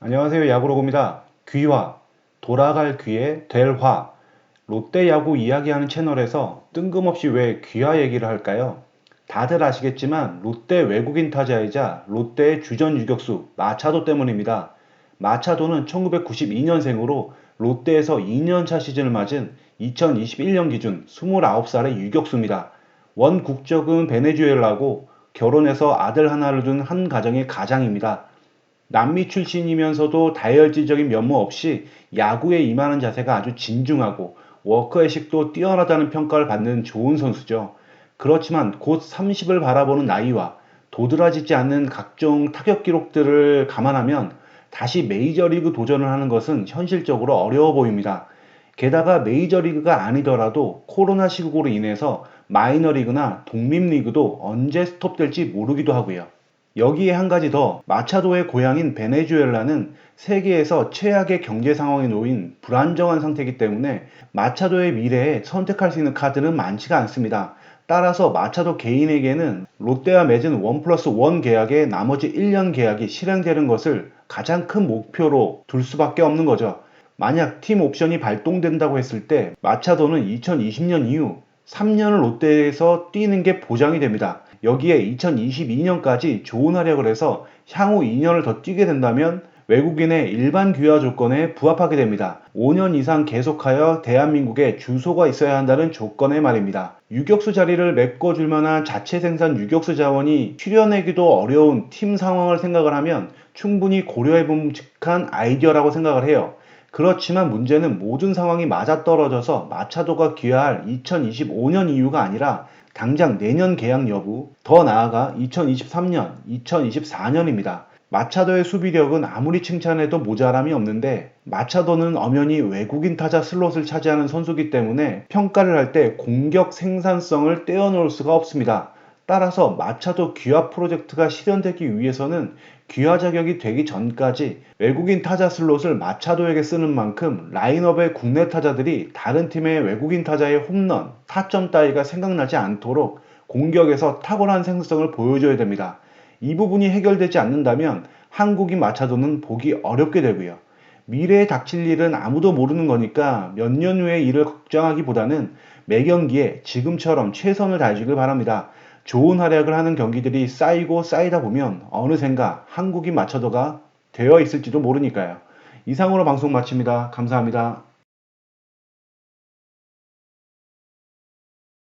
안녕하세요. 야구로고입니다. 귀화, 돌아갈 귀에 될 화. 롯데 야구 이야기하는 채널에서 뜬금없이 왜 귀화 얘기를 할까요? 다들 아시겠지만 롯데 외국인 타자이자 롯데의 주전 유격수 마차도 때문입니다. 마차도는 1992년생으로 롯데에서 2년차 시즌을 맞은 2021년 기준 29살의 유격수입니다. 원 국적은 베네수엘라고 결혼해서 아들 하나를 둔 한 가정의 가장입니다. 남미 출신이면서도 다혈질적인 면모 없이 야구에 임하는 자세가 아주 진중하고 워크의식도 뛰어나다는 평가를 받는 좋은 선수죠. 그렇지만 곧 30을 바라보는 나이와 도드라지지 않는 각종 타격 기록들을 감안하면 다시 메이저리그 도전을 하는 것은 현실적으로 어려워 보입니다. 게다가 메이저리그가 아니더라도 코로나 시국으로 인해서 마이너리그나 독립리그도 언제 스톱될지 모르기도 하고요. 여기에 한 가지 더 마차도의 고향인 베네수엘라는 세계에서 최악의 경제 상황에 놓인 불안정한 상태이기 때문에 마차도의 미래에 선택할 수 있는 카드는 많지가 않습니다. 따라서 마차도 개인에게는 롯데와 맺은 원 플러스 원 계약의 나머지 1년 계약이 실행되는 것을 가장 큰 목표로 둘 수밖에 없는 거죠. 만약 팀 옵션이 발동된다고 했을 때 마차도는 2020년 이후 3년을 롯데에서 뛰는 게 보장이 됩니다. 여기에 2022년까지 좋은 활약을 해서 향후 2년을 더 뛰게 된다면 외국인의 일반 귀화 조건에 부합하게 됩니다. 5년 이상 계속하여 대한민국에 주소가 있어야 한다는 조건의 말입니다. 유격수 자리를 메꿔줄 만한 자체 생산 유격수 자원이 출연하기도 어려운 팀 상황을 생각을 하면 충분히 고려해 봄직한 아이디어라고 생각을 해요. 그렇지만 문제는 모든 상황이 맞아떨어져서 마차도가 귀화할 2025년 이유가 아니라 당장 내년 계약 여부, 더 나아가 2023년, 2024년입니다. 마차도의 수비력은 아무리 칭찬해도 모자람이 없는데 마차도는 엄연히 외국인 타자 슬롯을 차지하는 선수기 때문에 평가를 할 때 공격 생산성을 떼어놓을 수가 없습니다. 따라서 마차도 귀화 프로젝트가 실현되기 위해서는 귀화 자격이 되기 전까지 외국인 타자 슬롯을 마차도에게 쓰는 만큼 라인업의 국내 타자들이 다른 팀의 외국인 타자의 홈런, 타점 따위가 생각나지 않도록 공격에서 탁월한 생성을 보여줘야 됩니다. 이 부분이 해결되지 않는다면 한국인 마차도는 보기 어렵게 되고요. 미래에 닥칠 일은 아무도 모르는 거니까 몇 년 후의 일을 걱정하기보다는 매 경기에 지금처럼 최선을 다해주길 바랍니다. 좋은 활약을 하는 경기들이 쌓이고 쌓이다 보면 어느샌가 한국인 마차도가 되어 있을지도 모르니까요. 이상으로 방송 마칩니다. 감사합니다.